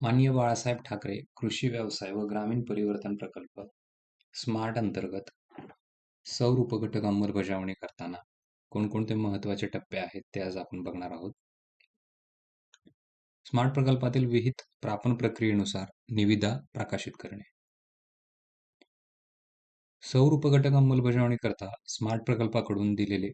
माननीय बाळासाहेब ठाकरे कृषी व्यवसाय व ग्रामीण परिवर्तन प्रकल्प स्मार्ट अंतर्गत सौर उपघटक अंमलबजावणी करताना कोणकोणते महत्त्वाचे टप्पे आहेत ते आज आपण बघणार आहोत. स्मार्ट प्रकल्पातील विहित प्रापण प्रक्रियेनुसार निविदा प्रकाशित करणे. सौर उपघटक अंमलबजावणी करता स्मार्ट प्रकल्पाकडून दिलेले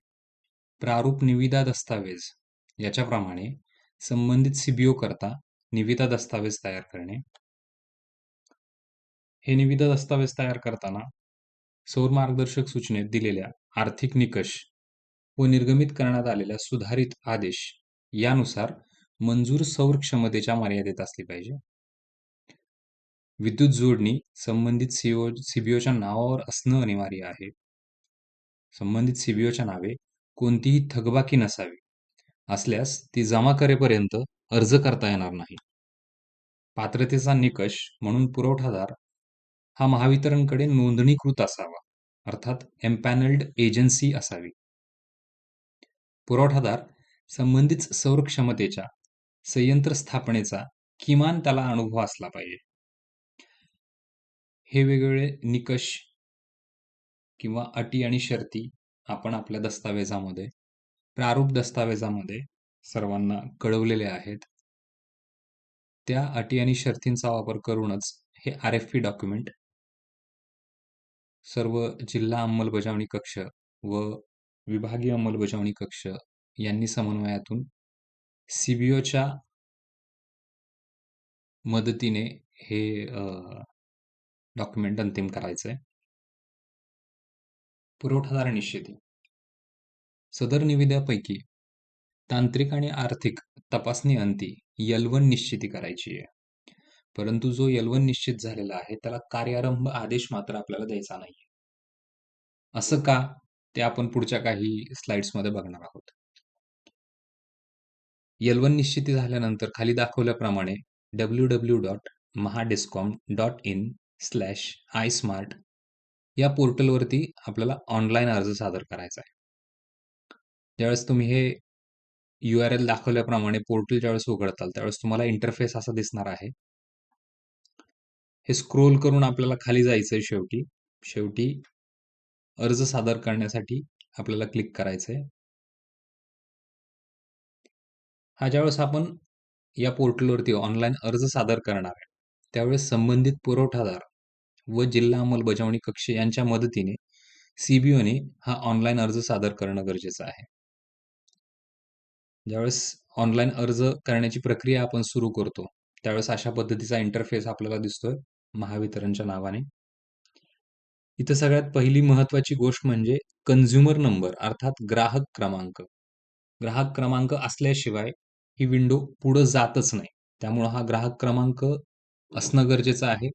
प्रारूप निविदा दस्तावेज याच्याप्रमाणे संबंधित सीबीओ करता निविदा दस्तावेज तयार करणे. हे निविदा दस्तावेज तयार करताना सौर मार्गदर्शक सूचनेत दिलेल्या आर्थिक निकष व निर्गमित करण्यात आलेल्या सुधारित आदेश यानुसार मंजूर सौर क्षमतेच्या मर्यादेत असली पाहिजे. विद्युत जोडणी संबंधित सीओ सीबीओच्या नावावर असणं अनिवार्य आहे. संबंधित सीबीओच्या नावे कोणतीही थकबाकी नसावी. असल्यास ती जमा करेपर्यंत अर्ज करता येणार नाही. पात्रतेचा निकष म्हणून पुरवठादार हा महावितरणकडे नोंदणीकृत असावा अर्थात एम्पॅनल्ड एजन्सी असावी. पुरवठादार संबंधित सौर क्षमतेच्या संयंत्र स्थापनेचा किमान त्याला अनुभव असला पाहिजे. हे वेगवेगळे निकष किंवा अटी आणि शर्ती आपण आपल्या दस्तावेजामध्ये प्रारूप दस्तावेजामध्ये सर्वांना कळवलेले आहेत. त्या अटी आणि शर्तींचा वापर करूनच हे आर एफ पी डॉक्युमेंट सर्व जिल्हा अंमलबजावणी कक्ष व विभागीय अंमलबजावणी कक्ष यांनी समन्वयातून सीबीओच्या मदतीने हे डॉक्युमेंट अंतिम करायचं आहे पुरवठादार निश्चिती सदर निविद्यापैकी तांत्रिक आणि आर्थिक तपासणी अंती यलवन निश्चिती करायची आहे. परंतु जो यलवन निश्चित झालेला आहे त्याला कार्यारंभ आदेश मात्र आपल्याला द्यायचा नाही असं का? ते आपण पुढच्या काही स्लाइड्समध्ये बघणार आहोत. यलवन निश्चिती झाल्यानंतर खाली दाखवल्याप्रमाणे W W dot Mahadiscom dot in slash I smart या पोर्टलवरती आपल्याला ऑनलाईन अर्ज सादर करायचा आहे. ज्यावेळेस तुम्ही हे यू आर एल दाखवल्याप्रमाणे पोर्टल ज्यावेळेस उघडताल त्यावेळेस तुम्हाला इंटरफेस असा दिसणार आहे. हे स्क्रोल करून आपल्याला खाली जायचंय शेवटी. शेवटी अर्ज सादर करण्यासाठी आपल्याला क्लिक करायचंय. हा ज्यावेळेस आपण या पोर्टलवरती ऑनलाईन अर्ज सादर करणार आहे त्यावेळेस संबंधित पुरवठादार व जिल्हा अंमलबजावणी कक्ष यांच्या मदतीने सीबीओने हा ऑनलाईन अर्ज सादर करणं गरजेचं आहे. ज्यावेळेस ऑनलाईन अर्ज करण्याची प्रक्रिया आपण सुरू करतो त्यावेळेस अशा पद्धतीचा इंटरफेस आपल्याला दिसतोय महावितरणच्या नावाने. इथं सगळ्यात पहिली महत्वाची गोष्ट म्हणजे कन्झ्युमर नंबर अर्थात ग्राहक क्रमांक. ग्राहक क्रमांक असल्याशिवाय ही विंडो पुढं जातच नाही. त्यामुळं हा ग्राहक क्रमांक असणं गरजेचं आहे.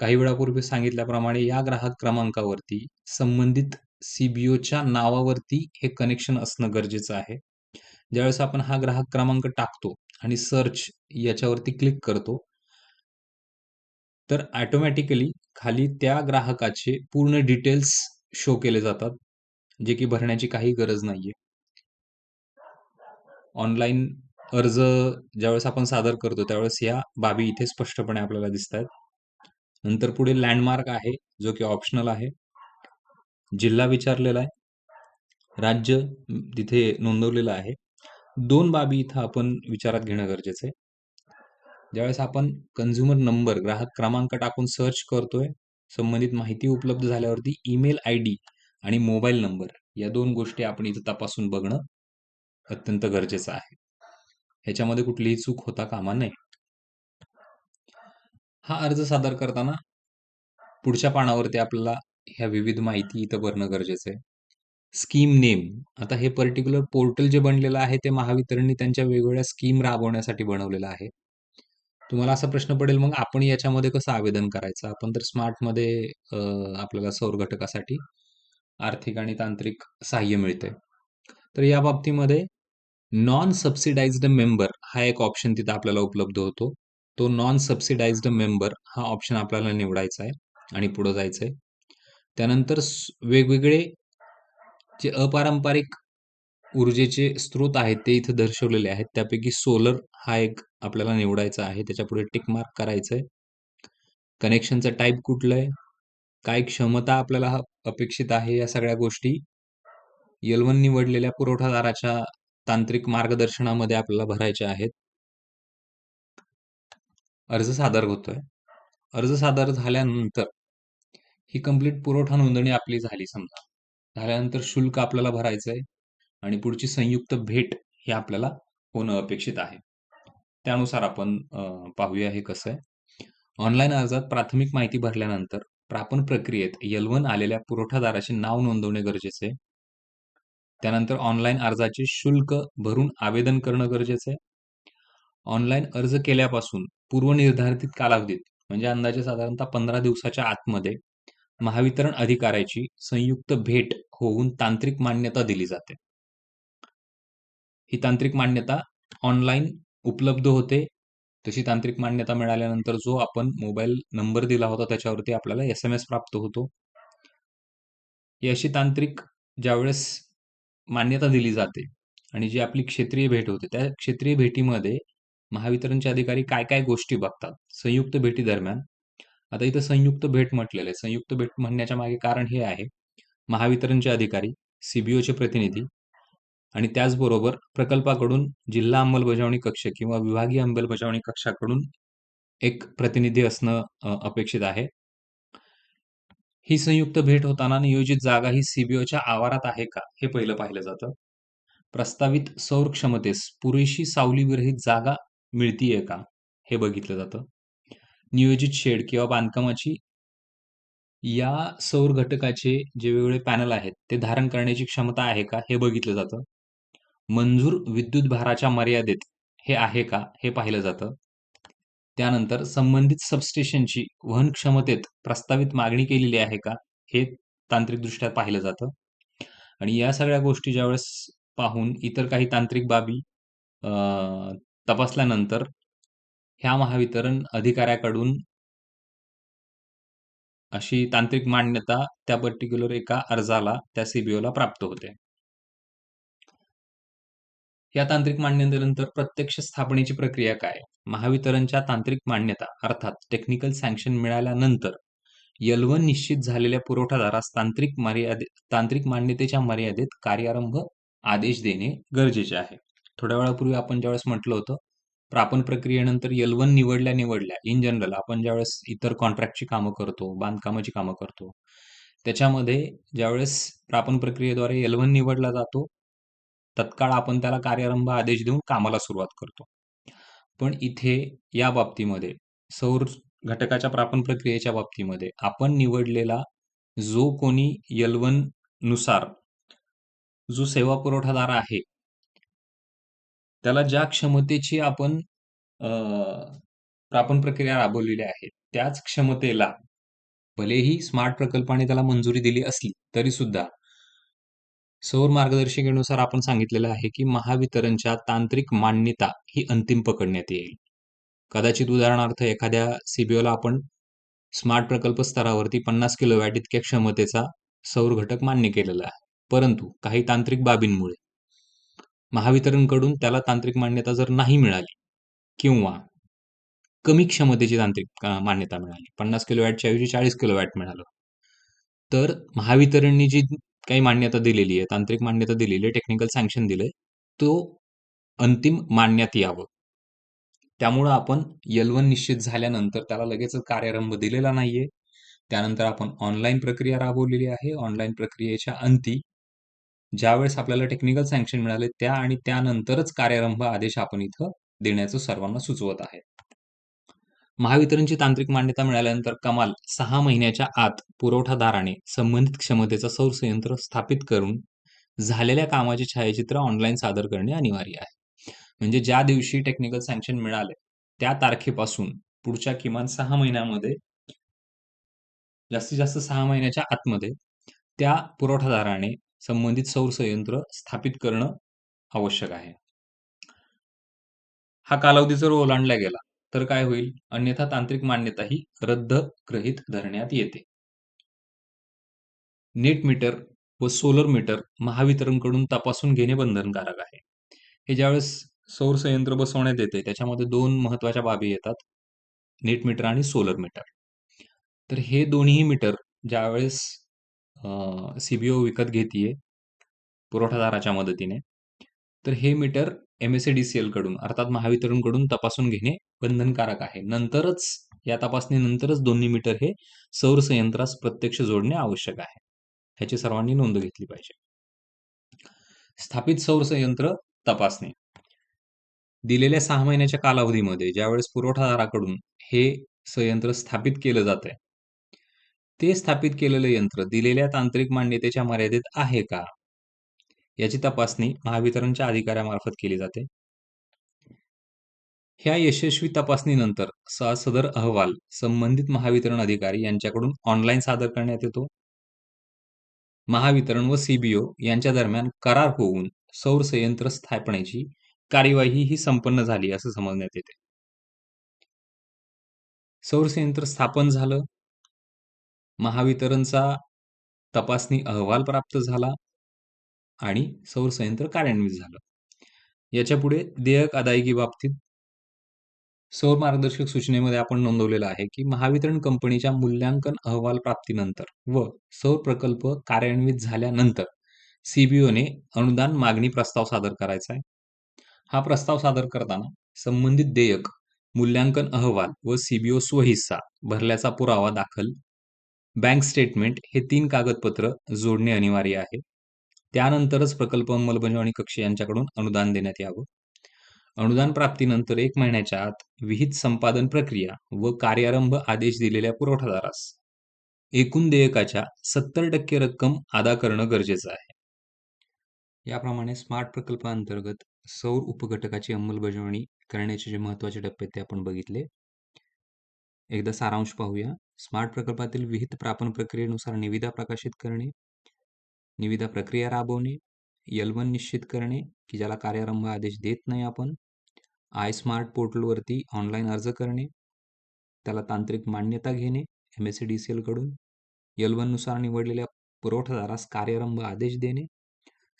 काही वेळापूर्वी सांगितल्याप्रमाणे या ग्राहक क्रमांकावरती संबंधित सीबीओच्या नावावरती हे कनेक्शन असणं गरजेचं आहे. ज्यावेळेस आपण हा ग्राहक क्रमांक टाकतो आणि सर्च याच्यावरती क्लिक करतो तर ऑटोमॅटिकली खाली त्या ग्राहकाचे पूर्ण डिटेल्स शो केले जातात जे की भरण्याची काही गरज नाहीये. ऑनलाईन अर्ज ज्यावेळेस आपण सादर करतो त्यावेळेस या बाबी इथे स्पष्टपणे आपल्याला दिसत आहेत नंतर पुढे लँडमार्क आहे जो की ऑप्शनल आहे. जिल्हा विचारलेला आहे. राज्य तिथे नोंदवलेलं आहे. दोन बाबी इथं आपण विचारात घेणं गरजेचं आहे. ज्यावेळेस आपण कन्झ्युमर नंबर ग्राहक क्रमांक टाकून सर्च करतोय संबंधित माहिती उपलब्ध झाल्यावरती ईमेल आय डी आणि मोबाईल नंबर या दोन गोष्टी आपण इथं तपासून बघणं अत्यंत गरजेचं आहे. ह्याच्यामध्ये कुठलीही चूक होता कामा नये. हा अर्ज सादर करताना पुढच्या पानावरती आपल्याला ह्या विविध माहिती इथं भरणं गरजेचं आहे. Scheme name. आता हे पर्टिक्युलर पोर्टल जे बनलेलं आहे ते महावितरणने त्यांच्या वेगवेगळ्या स्कीम राबवण्यासाठी बनवलेलं आहे. तुम्हाला असा प्रश्न पडेल मग आपण याच्यामध्ये कसं आवेदन करायचं? आपण तर स्मार्टमध्ये आपल्याला सौर घटकासाठी आर्थिक आणि तांत्रिक सहाय्य मिळते तर या बाबतीमध्ये नॉन सबसिडाइज्ड मेंबर हा एक ऑप्शन तिथं आपल्याला उपलब्ध होतो. तो नॉन सबसिडाइज्ड मेंबर हा ऑप्शन आपल्याला निवडायचा आहे आणि पुढे जायचं आहे त्यानंतर वेगवेगळे जे अपारंपरिक ऊर्जेचे स्रोत आहेत ते इथं दर्शवलेले आहेत. त्यापैकी सोलर हा एक आपल्याला निवडायचा आहे. त्याच्यापुढे टिक मार्क करायचं आहे कनेक्शनचा टाईप कुठलं आहे? काय क्षमता आपल्याला अपेक्षित आहे या सगळ्या गोष्टी? वन निवडलेल्या पुरवठादाराच्या तांत्रिक मार्गदर्शनामध्ये आपल्याला भरायच्या आहेत. अर्ज सादर होतोय. अर्ज सादर झाल्यानंतर ही कंप्लीट पुरवठा नोंदणी आपली झाली समजा. झाल्यानंतर शुल्क आपल्याला भरायचं आहे आणि पुढची संयुक्त भेट ही आपल्याला होणं अपेक्षित आहे. त्यानुसार आपण पाहूया हे कसं आहे. ऑनलाईन अर्जात प्राथमिक माहिती भरल्यानंतर प्रापण प्रक्रियेत यलवन आलेल्या पुरवठादाराचे नाव नोंदवणे गरजेचे आहे. त्यानंतर ऑनलाईन अर्जाचे शुल्क भरून आवेदन करणं गरजेचं आहे. ऑनलाईन अर्ज केल्यापासून पूर्वनिर्धारित कालावधीत म्हणजे अंदाजे साधारणतः पंधरा दिवसाच्या आतमध्ये महावितरण अधिकाऱ्याची संयुक्त भेट होऊन तांत्रिक मान्यता दिली जाते. ही तांत्रिक मान्यता ऑनलाईन उपलब्ध होते. तशी तांत्रिक मान्यता मिळाल्यानंतर जो आपण मोबाईल नंबर दिला होता त्याच्यावरती आपल्याला एस एम एस प्राप्त होतो. ही अशी तांत्रिक ज्यावेळेस मान्यता दिली जाते आणि जी आपली क्षेत्रीय भेट होते त्या क्षेत्रीय भेटीमध्ये महावितरणचे अधिकारी काय काय गोष्टी बघतात संयुक्त भेटी दरम्यान आता इथं संयुक्त भेट म्हटलेलं आहे. संयुक्त भेट म्हणण्याच्या मागे कारण हे आहे महावितरणचे अधिकारी सीबीओचे प्रतिनिधी आणि त्याचबरोबर प्रकल्पाकडून जिल्हा अंमलबजावणी कक्ष किंवा विभागीय अंमलबजावणी कक्षाकडून एक प्रतिनिधी असणं अपेक्षित आहे. ही संयुक्त भेट होताना नियोजित जागा ही सीबीओच्या आवारात आहे का हे पहिलं पाहिलं जातं. प्रस्तावित सौर क्षमतेस पुरेशी सावली विरहित जागा मिळतीये का हे बघितलं जातं. नियोजित शेड किंवा बांधकामाची या सौर घटकाचे जे वेगवेगळे पॅनल आहेत ते धारण करण्याची क्षमता आहे का हे बघितलं जातं. मंजूर विद्युत भाराच्या मर्यादेत हे आहे का हे पाहिलं जातं. त्यानंतर संबंधित सबस्टेशनची वहन क्षमतेत प्रस्तावित मागणी केलेली आहे का हे तांत्रिकदृष्ट्या पाहिलं जातं. आणि या सगळ्या गोष्टी ज्यावेळेस पाहून इतर काही तांत्रिक बाबी तपासल्यानंतर ह्या महावितरण अधिकाऱ्याकडून अशी तांत्रिक मान्यता त्या पर्टिक्युलर एका अर्जाला त्या सीबीओला प्राप्त होते. या तांत्रिक मान्यतेनंतर प्रत्यक्ष स्थापनेची प्रक्रिया काय? महावितरणच्या तांत्रिक मान्यता अर्थात टेक्निकल सँक्शन मिळाल्यानंतर यलवन निश्चित झालेल्या पुरवठादारास तांत्रिक मर्यादे तांत्रिक मान्यतेच्या मर्यादेत कार्यारंभ आदेश देणे गरजेचे आहे. थोड्या वेळापूर्वी आपण ज्यावेळेस म्हटलं होतं प्रापण प्रक्रियेनंतर यलवन निवडल्या निवडल्या. इन जनरल आपण ज्यावेळेस इतर कॉन्ट्रॅक्टची कामं करतो बांधकामाची कामं करतो त्याच्यामध्ये ज्यावेळेस प्रापण प्रक्रियेद्वारे यलवन निवडला जातो तत्काळ आपण त्याला कार्यारंभ आदेश देऊन कामाला सुरुवात करतो. पण इथे या बाबतीमध्ये सौर घटकाच्या प्रापण प्रक्रियेच्या बाबतीमध्ये आपण निवडलेला जो कोणी यलवननुसार जो सेवा पुरवठादार आहे त्याला ज्या क्षमतेची आपण प्रापण प्रक्रिया राबवलेली आहे त्याच क्षमतेला भलेही स्मार्ट प्रकल्पाने त्याला मंजुरी दिली असली तरी सुद्धा सौर मार्गदर्शिकेनुसार आपण सांगितलेलं आहे की महावितरणच्या तांत्रिक मान्यता ही अंतिम पकडण्यात येईल. कदाचित उदाहरणार्थ एखाद्या सीबीओला आपण स्मार्ट प्रकल्प स्तरावरती पन्नास किलोवॅट इतक्या क्षमतेचा सौर घटक मान्य केलेला आहे. परंतु काही तांत्रिक बाबींमुळे महावितरणकडून त्याला तांत्रिक मान्यता जर नाही मिळाली किंवा कमी क्षमतेची तांत्रिक मान्यता मिळाली पन्नास किलोवॅटच्या ऐवजी चाळीस किलोवॅट मिळालं तर महावितरणनी जी काही मान्यता दिलेली आहे तांत्रिक मान्यता दिलेली आहे टेक्निकल सँक्शन दिलंय तो अंतिम मानण्यात यावं. त्यामुळं आपण यलवन निश्चित झाल्यानंतर त्याला लगेचच कार्यारंभ दिलेला नाहीये. त्यानंतर आपण ऑनलाईन प्रक्रिया राबवलेली आहे. ऑनलाईन प्रक्रियेच्या अंती ज्यावेळेस आपल्याला टेक्निकल सँक्शन मिळाले त्या आणि त्यानंतरच कार्यारंभ आदेश आपण इथं देण्याचं सर्वांना सुचवत आहे. महावितरणची तांत्रिक मान्यता मिळाल्यानंतर कमाल सहा महिन्याच्या आत पुरवठादाराने संबंधित क्षमतेचा सौर संयंत्र स्थापित करून झालेल्या कामाचे छायाचित्र ऑनलाईन सादर करणे अनिवार्य आहे. म्हणजे ज्या दिवशी टेक्निकल सँक्शन मिळाले त्या तारखेपासून पुढच्या किमान सहा महिन्यामध्ये जास्तीत जास्त सहा महिन्याच्या आतमध्ये त्या पुरवठादाराने संबंधित सौर संयंत्र स्थापित करणं आवश्यक आहे. हा कालावधी जर ओलांडला गेला तर काय होईल? अन्यथा तांत्रिक मान्यता ही रद्द ग्रहित धरण्यात येते. नेट मीटर व सोलर मीटर महावितरणकडून तपासून घेणे बंधनकारक आहे. हे ज्यावेळेस सौर संयंत्र बसवण्यात येते त्याच्यामध्ये दोन महत्त्वाच्या बाबी येतात नेट मीटर आणि सोलर मीटर. तर हे दोन्ही मीटर ज्यावेळेस सीबीओ विकत घेतीये पुरवठादाराच्या मदतीने. तर हे meter M S D C एलकडून अर्थात महावितरणकडून तपासून घेणे बंधनकारक आहे. नंतरच या तपासणीनंतरच दोन्ही मीटर हे सौर संयंत्रास प्रत्यक्ष जोडणे आवश्यक आहे. ह्याची सर्वांनी नोंद घेतली पाहिजे. स्थापित सौर संयंत्र तपासणी. दिलेल्या सहा महिन्याच्या कालावधीमध्ये ज्यावेळेस पुरवठादाराकडून हे संयंत्र स्थापित केलं जात आहे ते स्थापित केलेलं यंत्र दिलेल्या तांत्रिक मान्यतेच्या मर्यादेत आहे का? याची तपासणी महावितरणच्या अधिकाऱ्यामार्फत केली जाते. ह्या यशस्वी तपासणीनंतर सदर अहवाल संबंधित महावितरण अधिकारी यांच्याकडून ऑनलाईन सादर करण्यात येतो. महावितरण व सीबीओ यांच्या दरम्यान करार होऊन सौर संयंत्र स्थापनेची कार्यवाही ही संपन्न झाली असं समजण्यात येते. सौर संयंत्र स्थापन झालं महावितरणचा तपासणी अहवाल प्राप्त झाला आणि सौर संयंत्र कार्यान्वित झालं. याच्यापुढे देयक अदायगी बाबतीत सौर मार्गदर्शक सूचनेमध्ये आपण नोंदवलेलं आहे की महावितरण कंपनीच्या मूल्यांकन अहवाल प्राप्तीनंतर व सौर प्रकल्प कार्यान्वित झाल्यानंतर सीबीओने अनुदान मागणी प्रस्ताव सादर करायचा आहे. हा प्रस्ताव सादर करताना संबंधित देयक मूल्यांकन अहवाल व सीबीओ स्वहिस्सा भरल्याचा पुरावा दाखल बँक स्टेटमेंट हे तीन कागदपत्र जोडणे अनिवार्य आहे. त्यानंतरच प्रकल्प अंमलबजावणी कक्ष यांच्याकडून अनुदान देण्यात यावं. अनुदान प्राप्तीनंतर एक महिन्याच्या आत विहित संपादन प्रक्रिया व कार्यारंभ आदेश दिलेल्या पुरवठादारास एकूण देयकाच्या सत्तर टक्के रक्कम अदा करणं गरजेचं आहे. याप्रमाणे स्मार्ट प्रकल्पाअंतर्गत सौर उपघटकाची अंमलबजावणी करण्याचे जे महत्त्वाचे टप्पे ते आपण बघितले. एकदा सारांश पाहूया. स्मार्ट प्रकल्पातील विहित प्रापण प्रक्रियेनुसार निविदा प्रकाशित करणे निविदा प्रक्रिया राबवणे यलवन निश्चित करणे की ज्याला कार्यारंभ आदेश देत नाही आपण आय स्मार्ट पोर्टलवरती ऑनलाईन अर्ज करणे त्याला तांत्रिक मान्यता घेणे M S C D C एलकडून यलवननुसार निवडलेल्या पुरवठादारास कार्यारंभ आदेश देणे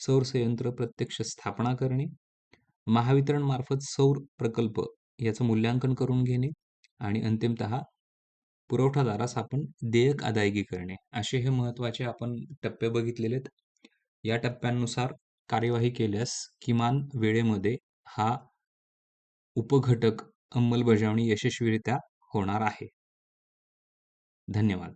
सौर संयंत्र प्रत्यक्ष स्थापना करणे महावितरणमार्फत सौर प्रकल्प याचं मूल्यांकन करून घेणे आणि अंतिमत पुरवठादारास आपण देयक अदायगी करणे. असे हे महत्त्वाचे आपण टप्पे बघितलेले आहेत. या टप्प्यांनुसार कार्यवाही केल्यास किमान वेळेमध्ये हा उपघटक अंमलबजावणी यशस्वीरित्या होणार आहे. धन्यवाद.